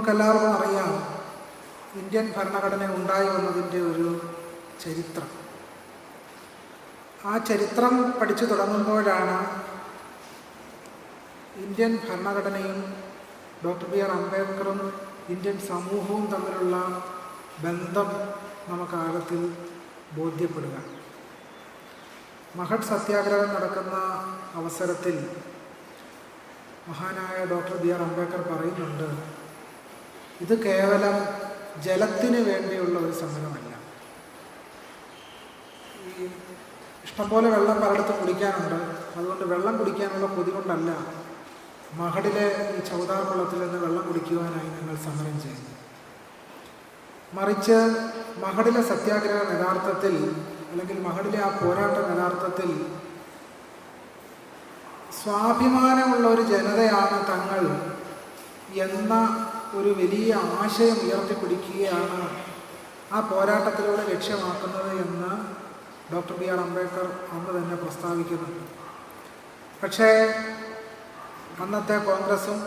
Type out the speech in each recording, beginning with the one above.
നമുക്കെല്ലാവർക്കും അറിയാം ഇന്ത്യൻ ഭരണഘടന ഉണ്ടായി വന്നതിന്റെ ഒരു ചരിത്രം. ആ ചരിത്രം പഠിച്ചു തുടങ്ങുമ്പോഴാണ് ഇന്ത്യൻ ഭരണഘടനയും ഡോക്ടർ ബി ആർ അംബേദ്കറും ഇന്ത്യൻ സമൂഹവും തമ്മിലുള്ള ബന്ധം നമുക്ക് ആഴത്തിൽ ബോധ്യപ്പെടുക. മഹത് സത്യാഗ്രഹം നടക്കുന്ന അവസരത്തിൽ മഹാനായ ഡോക്ടർ ബി ആർ അംബേദ്കർ പറയുന്നുണ്ട് ഇത് കേവലം ജലത്തിന് വേണ്ടിയുള്ള ഒരു സമരമല്ല. ഈ ഇഷ്ടംപോലെ വെള്ളം പലയിടത്തും കുടിക്കാനുണ്ട്. അതുകൊണ്ട് വെള്ളം കുടിക്കാനുള്ള കൊതി കൊണ്ടല്ല മഹടിലെ ഈ ചൗദാർ കുളത്തിൽ നിന്ന് വെള്ളം കുടിക്കുവാനായി ഞങ്ങൾ സമരം ചെയ്യുന്നു. മറിച്ച് മഹടിലെ സത്യാഗ്രഹം യഥാർത്ഥത്തിൽ അല്ലെങ്കിൽ മഹടിലെ ആ പോരാട്ടം യഥാർത്ഥത്തിൽ സ്വാഭിമാനമുള്ള ഒരു ജനതയാണ് തങ്ങൾ എന്ന ഒരു വലിയ ആശയം ഉയർത്തിപ്പിടിക്കുകയാണ് ആ പോരാട്ടത്തിലൂടെ ലക്ഷ്യമാക്കുന്നത് എന്ന് ഡോക്ടർ ബി ആർ അംബേദ്കർ അന്ന് തന്നെ പ്രസ്താവിക്കുന്നുണ്ട് പക്ഷേ അന്നത്തെ കോൺഗ്രസും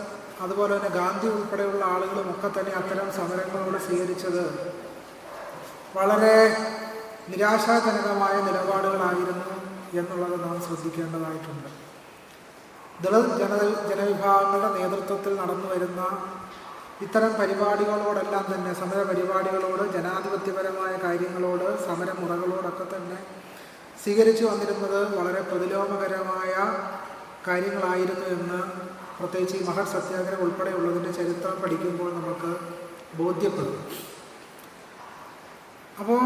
അതുപോലെ തന്നെ ഗാന്ധി ഉൾപ്പെടെയുള്ള ആളുകളും ഒക്കെ തന്നെ അത്തരം സമരങ്ങളോട് സ്വീകരിച്ചത് വളരെ നിരാശാജനകമായ നിലപാടുകളായിരുന്നു എന്നുള്ളത് നാം ശ്രദ്ധിക്കേണ്ടതായിട്ടുണ്ട്. ദളിത് ജന ജനവിഭാഗങ്ങളുടെ നേതൃത്വത്തിൽ നടന്നു വരുന്ന ഇത്തരം പരിപാടികളോടെല്ലാം തന്നെ സമര പരിപാടികളോട് ജനാധിപത്യപരമായ കാര്യങ്ങളോട് സമരമുറകളോടൊക്കെ തന്നെ സ്വീകരിച്ചു വന്നിരുന്നത് വളരെ പ്രതിലോമകരമായ കാര്യങ്ങളായിരുന്നു എന്ന് പ്രത്യേകിച്ച് ഈ മഹർ സത്യാഗ്രഹം ഉൾപ്പെടെയുള്ളതിന്റെ ചരിത്രം പഠിക്കുമ്പോൾ നമുക്ക് ബോധ്യപ്പെടും. അപ്പോൾ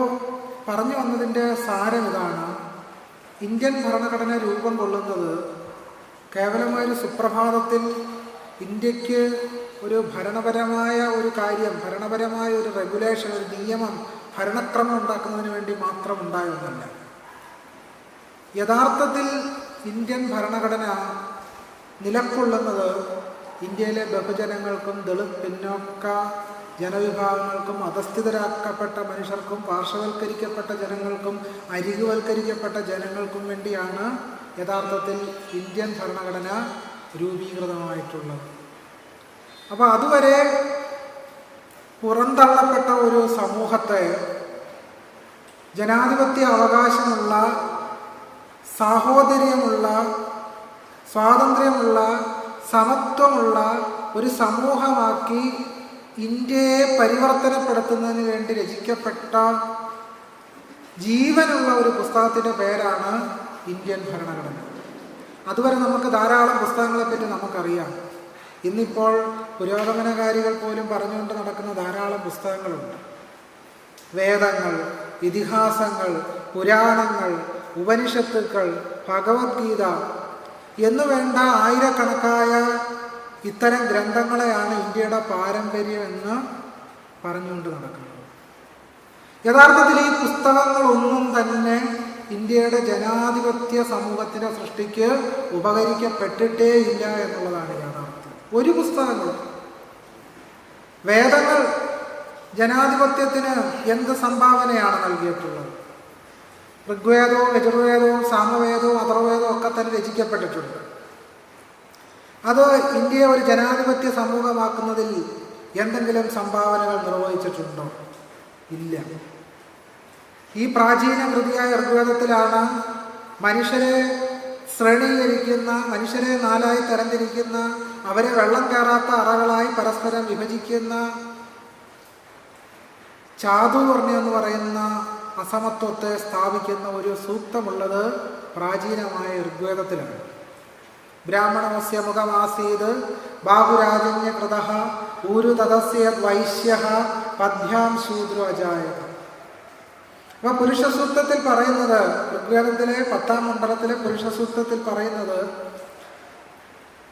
പറഞ്ഞു വന്നതിന്റെ സാരം ഇതാണ്. ഇന്ത്യൻ ഭരണഘടന രൂപം കൊള്ളുന്നത് കേവലമായൊരു സുപ്രഭാതത്തിൽ ഇന്ത്യയ്ക്ക് ഒരു ഭരണപരമായ ഒരു കാര്യം ഭരണപരമായ ഒരു റെഗുലേഷൻ ഒരു നിയമം ഭരണക്രമം ഉണ്ടാക്കുന്നതിന് വേണ്ടി മാത്രം ഉണ്ടായ ഒന്നല്ല യഥാർത്ഥത്തിൽ ഇന്ത്യൻ ഭരണഘടന നിലക്കൊള്ളുന്നത് ഇന്ത്യയിലെ ബഹുജനങ്ങൾക്കും ദളിത് പിന്നോക്ക ജനവിഭാഗങ്ങൾക്കും അധസ്ഥിതരാക്കപ്പെട്ട മനുഷ്യർക്കും പാർശ്വവൽക്കരിക്കപ്പെട്ട ജനങ്ങൾക്കും അരികുവൽക്കരിക്കപ്പെട്ട ജനങ്ങൾക്കും വേണ്ടിയാണ് യഥാർത്ഥത്തിൽ ഇന്ത്യൻ ഭരണഘടന രൂപീകൃതമായിട്ടുള്ളത്. അപ്പോൾ അതുവരെ പുറന്തള്ളപ്പെട്ട ഒരു സമൂഹത്തെ ജനാധിപത്യ അവകാശമുള്ള സാഹോദര്യമുള്ള സ്വാതന്ത്ര്യമുള്ള സമത്വമുള്ള ഒരു സമൂഹമാക്കി ഇന്ത്യയെ പരിവർത്തനപ്പെടുത്തുന്നതിന് വേണ്ടി രചിക്കപ്പെട്ട ജീവനുള്ള ഒരു പുസ്തകത്തിന്റെ പേരാണ് ഇന്ത്യൻ ഭരണഘടന. അതുവരെ നമുക്ക് ധാരാളം പുസ്തകങ്ങളെപ്പറ്റി നമുക്കറിയാം. ഇന്നിപ്പോൾ പുരോഗമനകാരികൾ പോലും പറഞ്ഞുകൊണ്ട് നടക്കുന്ന ധാരാളം പുസ്തകങ്ങളുണ്ട്. വേദങ്ങൾ ഇതിഹാസങ്ങൾ പുരാണങ്ങൾ ഉപനിഷത്തുക്കൾ ഭഗവത്ഗീത എന്നു വേണ്ട ആയിരക്കണക്കായ ഇത്തരം ഗ്രന്ഥങ്ങളെയാണ് ഇന്ത്യയുടെ പാരമ്പര്യം എന്ന് പറഞ്ഞുകൊണ്ട് നടക്കുന്നത്. യഥാർത്ഥത്തിൽ ഈ പുസ്തകങ്ങളൊന്നും തന്നെ ഇന്ത്യയുടെ ജനാധിപത്യ സമൂഹത്തിന്റെ സൃഷ്ടിക്ക് ഉപകരിക്കപ്പെട്ടിട്ടേ ഇല്ല എന്നുള്ളതാണ് ഒരു പുസ്തകങ്ങളും വേദങ്ങൾ ജനാധിപത്യത്തിന് എന്ത് സംഭാവനയാണ് നൽകിയിട്ടുള്ളത്? ഋഗ്വേദവും യജുർവേദവും സാമവേദവും അഥർവേദവും ഒക്കെ തന്നെ രചിക്കപ്പെട്ടിട്ടുണ്ട്. അത് ഇന്ത്യയെ ഒരു ജനാധിപത്യ സമൂഹമാക്കുന്നതിൽ എന്തെങ്കിലും സംഭാവനകൾ നിർവഹിച്ചിട്ടുണ്ടോ? ഇല്ല. ഈ പ്രാചീന കൃതിയായ ഋഗ്വേദത്തിലാണ് മനുഷ്യരെ ശ്രേണീകരിക്കുന്ന മനുഷ്യരെ നാലായി തരംതിരിക്കുന്ന അവരെ വെള്ളം കയറാത്ത അറകളായി പരസ്പരം വിഭജിക്കുന്ന ചാതുവർണ എന്ന് പറയുന്ന അസമത്വത്തെ സ്ഥാപിക്കുന്ന ഒരു സൂക്തമുള്ളത് പ്രാചീനമായ ഋഗ്വേദത്തിലാണ്. ബ്രാഹ്മണമസ്യ മുഖമാസീത് ബാഹുരാജന്യകൃത ഊരു തദസ്യ വൈശ്യ പദ്ഭ്യാം ശൂദ്രു അപ്പൊ പുരുഷ സൂക്തത്തിൽ പറയുന്നത് ഋഗ്വേദത്തിലെ പത്താം മണ്ഡലത്തിലെ പുരുഷ സൂക്തത്തിൽ പറയുന്നത്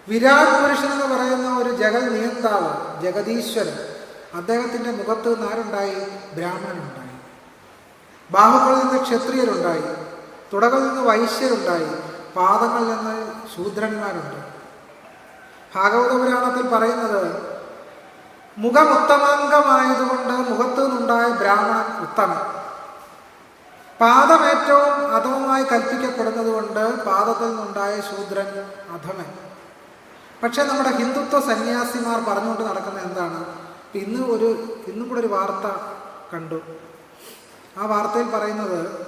വിരാട് പുരുഷൻ എന്ന് പറയുന്ന ഒരു ജഗൽ നിയന്താവ് ജഗദീശ്വരൻ. അദ്ദേഹത്തിന്റെ മുഖത്ത് ബ്രാഹ്മണൻ ബ്രാഹ്മണനുണ്ടായി. ബാഹുക്കളിൽ നിന്ന് ക്ഷത്രിയരുണ്ടായി തുടകളിൽ നിന്ന് വൈശ്യരുണ്ടായി പാദങ്ങളിൽ നിന്ന് ശൂദ്രന്മാരുണ്ട് ഭാഗവത പുരാണത്തിൽ പറയുന്നത് മുഖമുത്തമാംഗമായതുകൊണ്ട് മുഖത്തു നിന്നുണ്ടായ ബ്രാഹ്മണൻ ഉത്തമൻ. പാദം ഏറ്റവും അധമമായി കൽപ്പിക്കപ്പെടുന്നത് കൊണ്ട് പാദത്തിൽ നിന്നുണ്ടായ ശൂദ്രൻ അധമൻ. പക്ഷെ നമ്മുടെ ഹിന്ദുത്വ സന്യാസിമാർ പറഞ്ഞുകൊണ്ട് നടക്കുന്ന എന്താണ്? ഇന്ന് ഒരു ഇന്നും കൂടെ ഒരു വാർത്ത കണ്ടു. ആ വാർത്തയിൽ പറയുന്നത്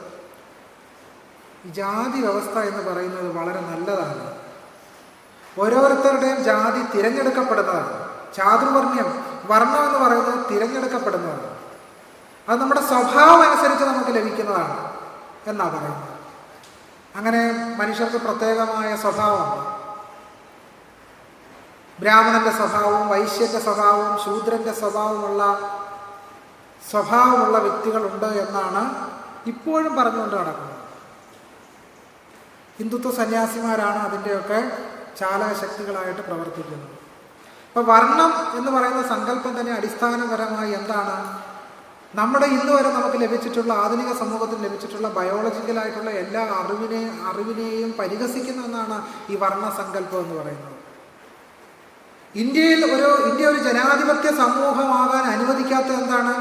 ജാതി വ്യവസ്ഥ എന്ന് പറയുന്നത് വളരെ നല്ലതാണ്. ഓരോരുത്തരുടെയും ജാതി തിരഞ്ഞെടുക്കപ്പെടുന്നതാണ്. ചാതുർവർണ്യം വർണം എന്ന് പറയുന്നത് തിരഞ്ഞെടുക്കപ്പെടുന്നതാണ്. അത് നമ്മുടെ സ്വഭാവം അനുസരിച്ച് നമുക്ക് ലഭിക്കുന്നതാണ് എന്നാ പറയുന്നത്. അങ്ങനെ മനുഷ്യർക്ക് പ്രത്യേകമായ സ്വഭാവമുണ്ട്. ബ്രാഹ്മണന്റെ സ്വഭാവവും വൈശ്യന്റെ സ്വഭാവവും ശൂദ്രന്റെ സ്വഭാവമുള്ള സ്വഭാവമുള്ള വ്യക്തികളുണ്ട് എന്നാണ് ഇപ്പോഴും പറഞ്ഞുകൊണ്ട് നടക്കുന്നത്. ഹിന്ദുത്വ സന്യാസിമാരാണ് അതിന്റെയൊക്കെ ചാലകശക്തികളായിട്ട് പ്രവർത്തിക്കുന്നത്. അപ്പോൾ വർണം എന്ന് പറയുന്ന സങ്കല്പം തന്നെ അടിസ്ഥാനപരമായി എന്താണ്? നമ്മുടെ ഇന്ന് വരെ നമുക്ക് ലഭിച്ചിട്ടുള്ള ആധുനിക സമൂഹത്തിൽ ലഭിച്ചിട്ടുള്ള ബയോളജിക്കലായിട്ടുള്ള എല്ലാ അറിവിനെ അറിവിനെയും പരിഹസിക്കുന്ന ഒന്നാണ് ഈ വർണസങ്കല്പം എന്ന് പറയുന്നത്. ഇന്ത്യയിൽ ഒരു ഇന്ത്യ ഒരു ജനാധിപത്യ സമൂഹമാകാൻ അനുവദിക്കാത്ത എന്താണ്?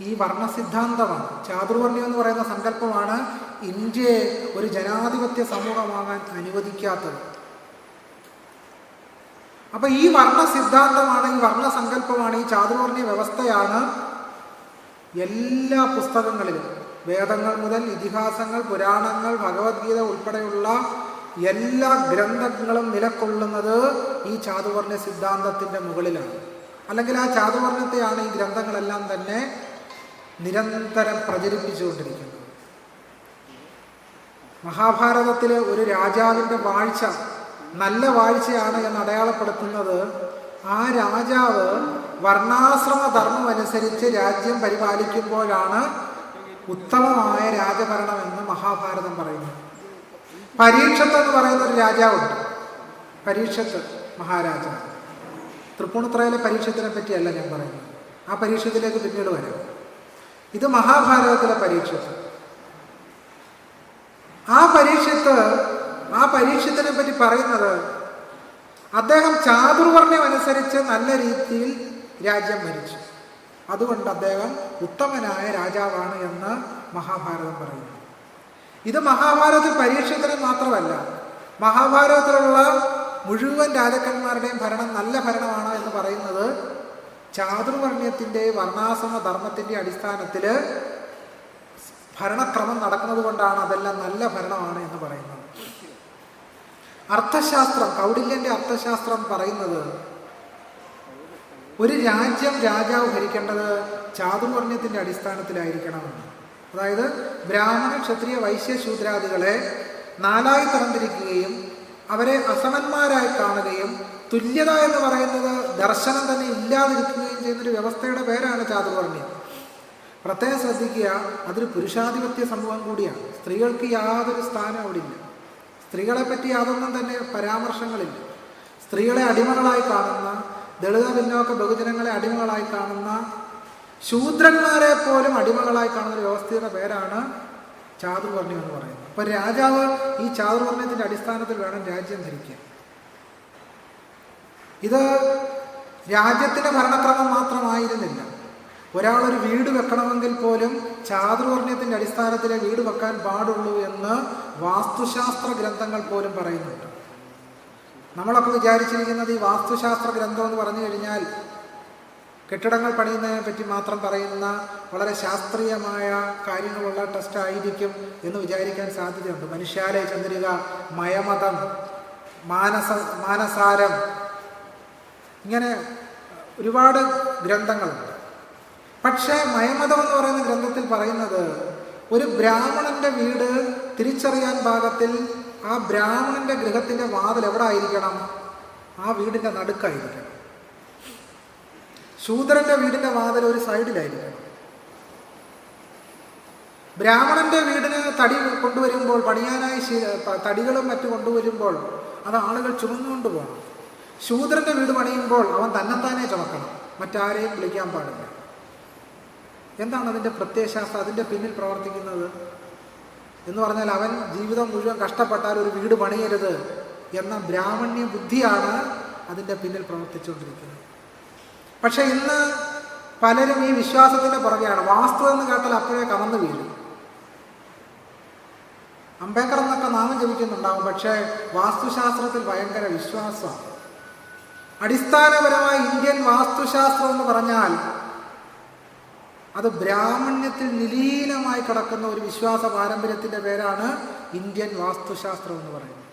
ഈ വർണ സിദ്ധാന്തമാണ് ചാതുർവർണ്യം എന്ന് പറയുന്ന സങ്കല്പമാണ് ഇന്ത്യയെ ഒരു ജനാധിപത്യ സമൂഹമാകാൻ അനുവദിക്കാത്തത്. അപ്പൊ ഈ വർണ സിദ്ധാന്തമാണ് ഈ വർണ സങ്കല്പമാണ് ഈ ചാതുർവർണ്യ വ്യവസ്ഥയാണ് എല്ലാ പുസ്തകങ്ങളിലും വേദങ്ങൾ മുതൽ ഇതിഹാസങ്ങൾ പുരാണങ്ങൾ ഭഗവത്ഗീത ഉൾപ്പെടെയുള്ള എല്ലാ ഗ്രന്ഥങ്ങളും നിലക്കൊള്ളുന്നത് ഈ ചാതുവർണ സിദ്ധാന്തത്തിന്റെ മുകളിലാണ്. അല്ലെങ്കിൽ ആ ചാതുവർണത്തെയാണ് ഈ ഗ്രന്ഥങ്ങളെല്ലാം തന്നെ നിരന്തരം പ്രചരിപ്പിച്ചുകൊണ്ടിരിക്കുന്നത്. മഹാഭാരതത്തിലെ ഒരു രാജാവിന്റെ വാഴ്ച നല്ല വാഴ്ചയാണ് എന്ന് അടയാളപ്പെടുത്തുന്നത് ആ രാജാവ് വർണാശ്രമ ധർമ്മം അനുസരിച്ച് രാജ്യം പരിപാലിക്കുമ്പോഴാണ് ഉത്തമമായ രാജഭരണം എന്ന് മഹാഭാരതം പറയുന്നു പരീക്ഷത്ത് എന്ന് പറയുന്ന ഒരു രാജാവുണ്ട്. പരീക്ഷത്ത് മഹാരാജ. തൃപ്പൂണിത്രയിലെ പരീക്ഷത്തിനെ പറ്റിയല്ല ഞാൻ പറയുന്നത്. ആ പരീക്ഷത്തിലേക്ക് പിന്നീട് വരാം. ഇത് മഹാഭാരതത്തിലെ പരീക്ഷത്ത്. ആ പരീക്ഷത്ത് ആ പരീക്ഷത്തിനെ പറ്റി പറയുന്നത് അദ്ദേഹം ചാതുർവർണയം അനുസരിച്ച് നല്ല രീതിയിൽ രാജ്യം ഭരിച്ചു. അതുകൊണ്ട് അദ്ദേഹം ഉത്തമനായ രാജാവാണ് എന്ന് മഹാഭാരതം പറയുന്നു. ഇത് മഹാഭാരത പരീക്ഷത്തിന് മാത്രമല്ല മഹാഭാരതത്തിലുള്ള മുഴുവൻ രാജാക്കന്മാരുടെയും ഭരണം നല്ല ഭരണമാണ് എന്ന് പറയുന്നത് ചാതുർവർണ്യത്തിന്റെ വർണാശ്രമ ധർമ്മത്തിന്റെ അടിസ്ഥാനത്തിൽ ഭരണക്രമം നടക്കുന്നത് കൊണ്ടാണ് അതെല്ലാം നല്ല ഭരണമാണ് എന്ന് പറയുന്നത്. അർത്ഥശാസ്ത്രം കൗടില്യന്റെ അർത്ഥശാസ്ത്രം പറയുന്നത് ഒരു രാജ്യം രാജാവ് ഭരിക്കേണ്ടത് ചാതുർവർണ്യത്തിന്റെ അടിസ്ഥാനത്തിലായിരിക്കണമെന്ന് അതായത് ബ്രാഹ്മണ ക്ഷത്രിയ വൈശ്യ ശൂദ്രാദികളെ നാലായി തരംതിരിക്കുകയും അവരെ അസമന്മാരായി കാണുകയും തുല്യത എന്ന് പറയുന്നത് ദർശനം തന്നെ ഇല്ലാതിരിക്കുകയും ചെയ്യുന്നൊരു വ്യവസ്ഥയുടെ പേരാണ് ചാതുർവർണ്യം പ്രത്യേകം ശ്രദ്ധിക്കുക അതൊരു പുരുഷാധിപത്യ സംഭവം കൂടിയാണ്. സ്ത്രീകൾക്ക് യാതൊരു സ്ഥാനം അവിടെ ഇല്ല സ്ത്രീകളെ പറ്റി യാതൊന്നും തന്നെ പരാമർശങ്ങളില്ല. സ്ത്രീകളെ അടിമകളായി കാണുന്ന ദളിത പിന്നോക്ക ബഹുജനങ്ങളെ അടിമകളായി കാണുന്ന ശൂദ്രന്മാരെ പോലും അടിമകളായി കാണുന്ന ഒരു വ്യവസ്ഥയുടെ പേരാണ് ചാതുർവർണ്യം എന്ന് പറയുന്നത്. അപ്പൊ രാജാവ് ഈ ചാതുർവർണ്യത്തിന്റെ അടിസ്ഥാനത്തിൽ വേണം രാജ്യം ഭരിക്കാൻ. ഇത് രാജ്യത്തിന്റെ ഭരണക്രമം മാത്രമായിരുന്നില്ല. ഒരാളൊരു വീട് വെക്കണമെങ്കിൽ പോലും ചാതുർവർണ്യത്തിന്റെ അടിസ്ഥാനത്തിലെ വീട് വെക്കാൻ പാടുള്ളൂ എന്ന് വാസ്തുശാസ്ത്ര ഗ്രന്ഥങ്ങൾ പോലും പറയുന്നുണ്ട്. നമ്മളൊക്കെ വിചാരിച്ചിരിക്കുന്നത് ഈ വാസ്തുശാസ്ത്ര ഗ്രന്ഥം എന്ന് പറഞ്ഞു കഴിഞ്ഞാൽ കെട്ടിടങ്ങൾ പണിയുന്നതിനെ പറ്റി മാത്രം പറയുന്ന വളരെ ശാസ്ത്രീയമായ കാര്യങ്ങളുള്ള ടെസ്റ്റ് ആയിരിക്കും എന്ന് വിചാരിക്കാൻ സാധ്യതയുണ്ട്. മനുഷ്യാലയ ചന്ദ്രിക മയമതം മാനസ മാനസാരം ഇങ്ങനെ ഒരുപാട് ഗ്രന്ഥങ്ങളുണ്ട്. പക്ഷേ മയമതം എന്ന് പറയുന്ന ഗ്രന്ഥത്തിൽ പറയുന്നത് ഒരു ബ്രാഹ്മണന്റെ വീട് തിരിച്ചറിയാൻ പാകത്തിൽ ആ ബ്രാഹ്മണന്റെ ഗൃഹത്തിന്റെ വാതിൽ എവിടെ ആയിരിക്കണം ആ വീടിന്റെ നടുക്കായിരിക്കണം. ശൂദ്രന്റെ വീടിന്റെ വാതിൽ ഒരു സൈഡിലായിരിക്കണം. ബ്രാഹ്മണന്റെ വീടിന് തടി കൊണ്ടുവരുമ്പോൾ പണിയാനായി തടികളും മറ്റു കൊണ്ടുവരുമ്പോൾ അത് ആളുകൾ ചുമന്നുകൊണ്ട് പോകണം. ശൂദ്രന്റെ വീട് പണിയുമ്പോൾ അവൻ തന്നെത്താനെ ചുമക്കണം. മറ്റാരെയും വിളിക്കാൻ പാടില്ല. എന്താണ് അതിന്റെ പ്രത്യയശാസ്ത്രം? അതിന്റെ പിന്നിൽ പ്രവർത്തിക്കുന്നത് എന്ന് പറഞ്ഞാൽ അവൻ ജീവിതം മുഴുവൻ കഷ്ടപ്പെട്ടാൽ ഒരു വീട് പണിയരുത് എന്ന ബ്രാഹ്മണ്യ ബുദ്ധിയാണ് അതിന്റെ പിന്നിൽ പ്രവർത്തിച്ചുകൊണ്ടിരിക്കുന്നത്. പക്ഷെ ഇന്ന് പലരും ഈ വിശ്വാസത്തിന്റെ പുറകെയാണ്. വാസ്തു എന്ന് കേട്ടാൽ അപ്പോഴേ കമന്ന് വീഴും. അംബേദ്കർ എന്നൊക്കെ നാമം ജപിക്കുന്നുണ്ടാവും പക്ഷേ വാസ്തുശാസ്ത്രത്തിൽ ഭയങ്കര വിശ്വാസമാണ്. അടിസ്ഥാനപരമായി ഇന്ത്യൻ വാസ്തുശാസ്ത്രം എന്ന് പറഞ്ഞാൽ അത് ബ്രാഹ്മണ്യത്തിൽ നിലീനമായി കിടക്കുന്ന ഒരു വിശ്വാസ പാരമ്പര്യത്തിന്റെ പേരാണ് ഇന്ത്യൻ വാസ്തുശാസ്ത്രം എന്ന് പറയുന്നത്.